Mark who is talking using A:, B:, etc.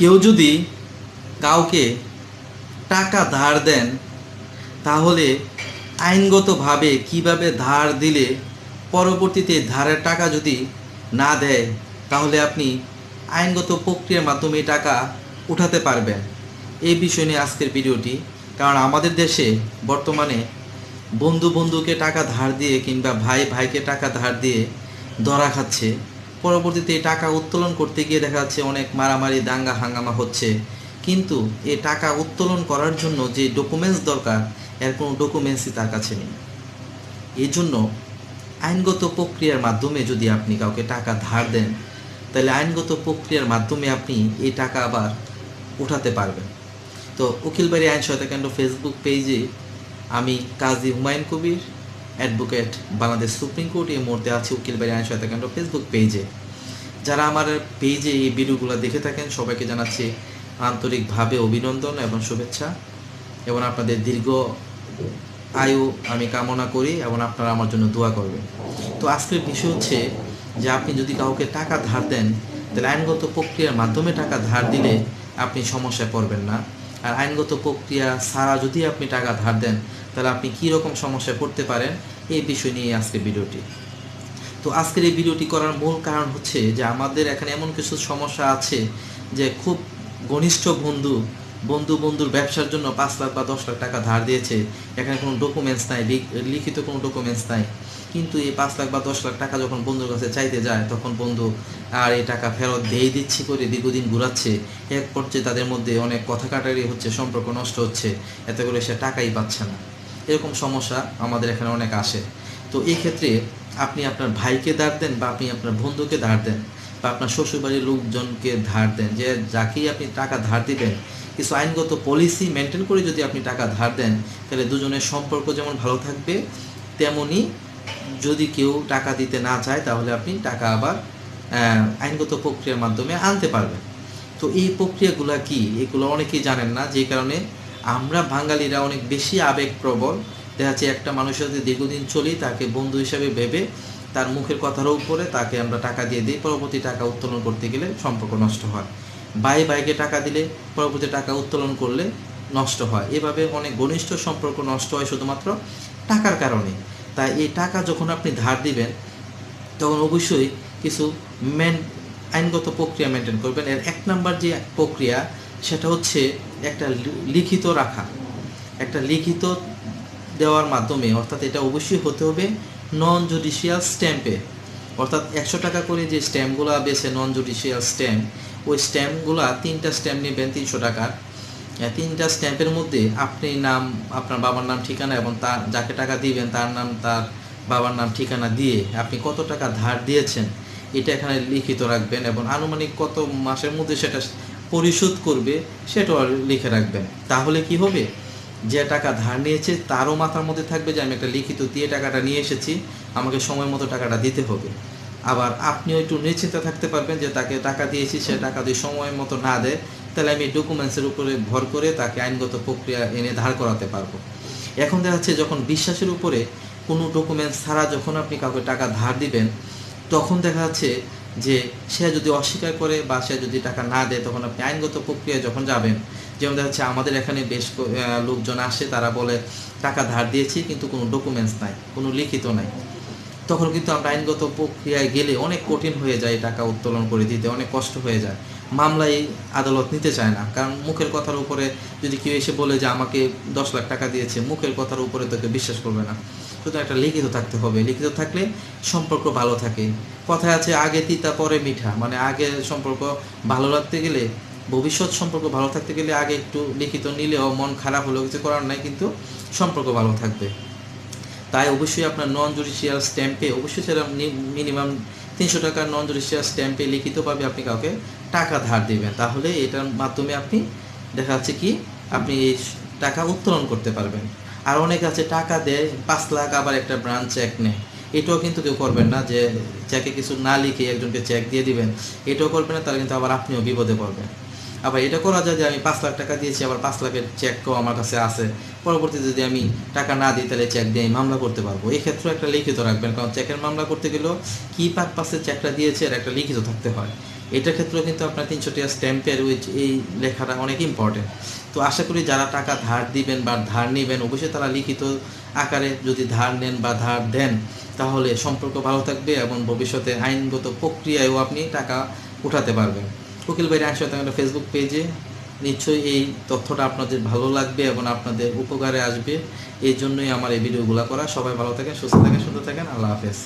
A: কেউ যদি কাউকে টাকা ধার দেন, তাহলে আইনগতভাবে কীভাবে ধার দিলে পরবর্তীতে ধারের টাকা যদি না দেয়, তাহলে আপনি আইনগত প্রক্রিয়ার মাধ্যমে টাকা উঠাতে পারবেন। এই বিষয় নিয়ে আজকের ভিডিওটি। কারণ আমাদের দেশে বর্তমানে বন্ধু বন্ধুকে টাকা ধার দিয়ে কিংবা ভাই ভাইকে টাকা ধার দিয়ে ধরা খাচ্ছে। পরবর্তীতে টাকা উত্তোলন করতে গিয়ে দেখা যাচ্ছে অনেক মারামারি, দাঙ্গা, হাঙ্গামা হচ্ছে। কিন্তু এ টাকা উত্তোলন করার জন্য যে ডকুমেন্টস দরকার, এর কোনো ডকুমেন্টসই তার কাছে নেই। এই জন্য আইনগত প্রক্রিয়ার মাধ্যমে যদি আপনি কাউকে টাকা ধার দেন, তাহলে আইনগত প্রক্রিয়ার মাধ্যমে আপনি এই টাকা আবার উঠাতে পারবেন। তো উকিলবাড়ি আইন সহায়তা কেন্দ্র ফেসবুক পেজে আমি Kazi Humayun Kabir advocate Bangladesh supreme court এই মুহূর্তে আছে উকিলবাড়ি আইন সহায়তা কেন্দ্র ফেসবুক পেজে। যারা আমার পেজে এই ভিডিওগুলো দেখে থাকেন, সবাইকে জানাচ্ছি আন্তরিকভাবে অভিনন্দন এবং শুভেচ্ছা। এবং আপনাদের দীর্ঘ আয়ু আমি কামনা করি এবং আপনারা আমার জন্য দোয়া করবেন। তো আজকের বিষয় হচ্ছে যে আপনি যদি কাউকে টাকা ধার দেন, তাহলে আইনগত প্রক্রিয়ার মাধ্যমে টাকা ধার দিলে আপনি সমস্যায় পড়বেন না। আর আইনগত প্রক্রিয়া ছাড়া যদি আপনি টাকা ধার দেন, তাহলে আপনি কী রকম সমস্যায় পড়তে পারেন? এই বিষয় নিয়ে আজকের ভিডিওটি। তো আজকের এই ভিডিওটি করার মূল কারণ হচ্ছে যে আমাদের এখানে এমন কিছু সমস্যা আছে যে খুব ঘনিষ্ঠ বন্ধু বন্ধু বন্ধুর ব্যবসার জন্য পাঁচ লাখ বা দশ লাখ টাকা ধার দিয়েছে। এখানে কোনো ডকুমেন্টস নাই লিখ- লিখিত কোনো ডকুমেন্টস নাই। কিন্তু এই পাঁচ লাখ বা দশ লাখ টাকা যখন বন্ধুর কাছে চাইতে যায়, তখন বন্ধু, আর এই টাকা ফেরত দিয়ে দিচ্ছি করে, দীর্ঘদিন ঘুরাচ্ছে। এক পর্যায়ে তাদের মধ্যে অনেক কথা কাটারি হচ্ছে, সম্পর্ক নষ্ট হচ্ছে, এতে করে সে টাকাই পাচ্ছে না। এরকম সমস্যা আমাদের এখানে অনেক আসে। তো এই ক্ষেত্রে আপনি আপনার ভাইকে ধার দেন বা আপনি আপনার বন্ধুকে ধার দেন বা আপনার শ্বশুরবাড়ির লোকজনকে ধার দেন। যে যাকেই আপনি টাকা ধার দিবেন, কিছু আইনগত পলিসি মেনটেন করে যদি আপনি টাকা ধার দেন, তাহলে দুজনের সম্পর্ক যেমন ভালো থাকবে, তেমনি যদি কেউ টাকা দিতে না চায়, তাহলে আপনি টাকা আবার আইনগত প্রক্রিয়ার মাধ্যমে আনতে পারবেন। তো এই প্রক্রিয়াগুলো কি? এগুলো অনেকেই জানেন না, যে কারণে আমরা বাঙালিরা অনেক বেশি আবেগপ্রবল দেখা যাচ্ছে একটা মানুষের সাথে দীর্ঘদিন চলি, তাকে বন্ধু হিসাবে ভেবে তার মুখের কথার উপরে তাকে আমরা টাকা দিয়ে দিই, পরবর্তী টাকা উত্তোলন করতে গেলে সম্পর্ক নষ্ট হয়। বাই বাইকে টাকা দিলে পরবর্তী টাকা উত্তোলন করলে নষ্ট হয়। এভাবে অনেক ঘনিষ্ঠ সম্পর্ক নষ্ট হয় শুধুমাত্র টাকার কারণে। তাই এই টাকা যখন আপনি ধার দিবেন, তখন অবশ্যই কিছু মেন আইনগত প্রক্রিয়া মেনটেন করবেন। এর এক নাম্বার যে প্রক্রিয়া, সেটা হচ্ছে একটা লিখিত রাখা। একটা লিখিত দেওয়ার মাধ্যমে, অর্থাৎ এটা অবশ্যই হতে হবে নন জুডিশিয়াল স্ট্যাম্পে অর্থাৎ একশো টাকা করে যে স্ট্যাম্পগুলো বেছে নন জুডিশিয়াল স্ট্যাম্প ওই স্ট্যাম্পগুলো তিনটা স্ট্যাম্প নেবেন তিনশো টাকার। তিনটা স্ট্যাম্পের মধ্যে আপনি নাম, আপনার বাবার নাম, ঠিকানা এবং তার, যাকে টাকা দিবেন, তার নাম, তার বাবার নাম, ঠিকানা দিয়ে আপনি কত টাকা ধার দিয়েছেন, এটা এখানে লিখিত রাখবেন এবং আনুমানিক কত মাসের মধ্যে সেটা পরিশোধ করবে, সেটাও লিখে রাখবেন। তাহলে কি হবে? যে টাকা ধার নিয়েছে, তারও মাথার মধ্যে থাকবে যে আমি একটা লিখিত দিয়ে টাকাটা নিয়ে এসেছি, আমাকে সময় মতো টাকাটা দিতে হবে। আবার আপনিও একটু নিশ্চিন্ত থাকতে পারবেন যে তাকে টাকা দিয়েছি, সে টাকা দিয়ে সময় মতো না দেয় তাহলে আমি ডকুমেন্টসের উপরে ভর করে তাকে আইনগত প্রক্রিয়া এনে ধার করাতে পারব। এখন দেখা যাচ্ছে যখন বিশ্বাসের উপরে কোনো ডকুমেন্টস ছাড়া যখন আপনি কাউকে টাকা ধার দিবেন, তখন দেখা যাচ্ছে যে সে যদি অস্বীকার করে বা সে যদি টাকা না দেয়, তখন আপনি আইনগত প্রক্রিয়ায় যখন যাবেন, যেমন দেখা যাচ্ছে আমাদের এখানে বেশ লোকজন আসে, তারা বলে, টাকা ধার দিয়েছি, কিন্তু কোনো ডকুমেন্টস নাই, কোনো লিখিত নাই। তখন কিন্তু আমরা আইনগত প্রক্রিয়ায় গেলে অনেক কঠিন হয়ে যায় টাকা উত্তোলন করে দিতে, অনেক কষ্ট হয়ে যায়। মামলায় আদালত নিতে চায় না, কারণ মুখের কথার উপরে যদি কেউ এসে বলে যে আমাকে দশ লাখ টাকা দিয়েছে, মুখের কথার উপরে তোকে বিশ্বাস করবে না। শুধু একটা লিখিত থাকতে হবে। লিখিত থাকলে সম্পর্ক ভালো থাকে। কথায় আছে, আগে তিতা, পরে মিঠা। মানে আগে সম্পর্ক ভালো রাখতে গেলে, ভবিষ্যৎ সম্পর্ক ভালো থাকতে গেলে আগে একটু লিখিত নিলেও মন খারাপ হলেও কিছু করার নাই, কিন্তু সম্পর্ক ভালো থাকবে। তাই অবশ্যই আপনার নন জুডিশিয়াল স্ট্যাম্পে অবশ্যই সেটা মিনিমাম তিনশো টাকার নন জুডিশিয়াল স্ট্যাম্পে লিখিতভাবে আপনি কাউকে টাকা ধার দিবেন। তাহলে এটার মাধ্যমে আপনি দেখা যাচ্ছে কি, আপনি এই টাকা উত্তোলন করতে পারবেন। আর অনেক আছে টাকা দেয়, পাঁচ লাখ আবার একটা ব্রাঞ্চ চেক নেয়। এটাও কিন্তু কেউ করবেন না যে চেকে কিছু না লিখে একজনকে চেক দিয়ে দিবেন। এটাও করবেন না, তাহলে কিন্তু আবার আপনিও বিপদে পড়বেন। আবার এটা করা যায় যে আমি পাঁচ লাখ টাকা দিয়েছি, আবার পাঁচ লাখের চেকও আমার কাছে আছে। পরবর্তীতে যদি আমি টাকা না দিই, তাহলে চেক দিয়ে আমি মামলা করতে পারব। এই ক্ষেত্রে একটা লিখিত রাখবেন, কারণ চেকের মামলা করতে গেলেও কি পারপাসে চেকটা দিয়েছে আর একটা লিখিত থাকতে হয়। এটার ক্ষেত্রেও কিন্তু আপনার তিনশো টাকা স্ট্যাম্পের ওই এই লেখাটা অনেক ইম্পর্টেন্ট তো আশা করি যারা টাকা ধার দিবেন বা ধার নেবেন, অবশ্যই তারা লিখিত আকারে যদি ধার নেন বা ধার দেন, তাহলে সম্পর্ক ভালো থাকবে এবং ভবিষ্যতে আইনগত প্রক্রিয়ায়ও আপনি টাকা উঠাতে পারবেন। উকিল আইন সহায়তা ফেসবুক পেজে নিশ্চয়ই এই তথ্যটা আপনাদের ভালো লাগবে এবং আপনাদের উপকারে আসবে। এই জন্যই আমার এই ভিডিওগুলো করা। সবাই ভালো থাকেন, সুস্থ থাকেন, সুন্দর থাকেন। আল্লাহ হাফেজ।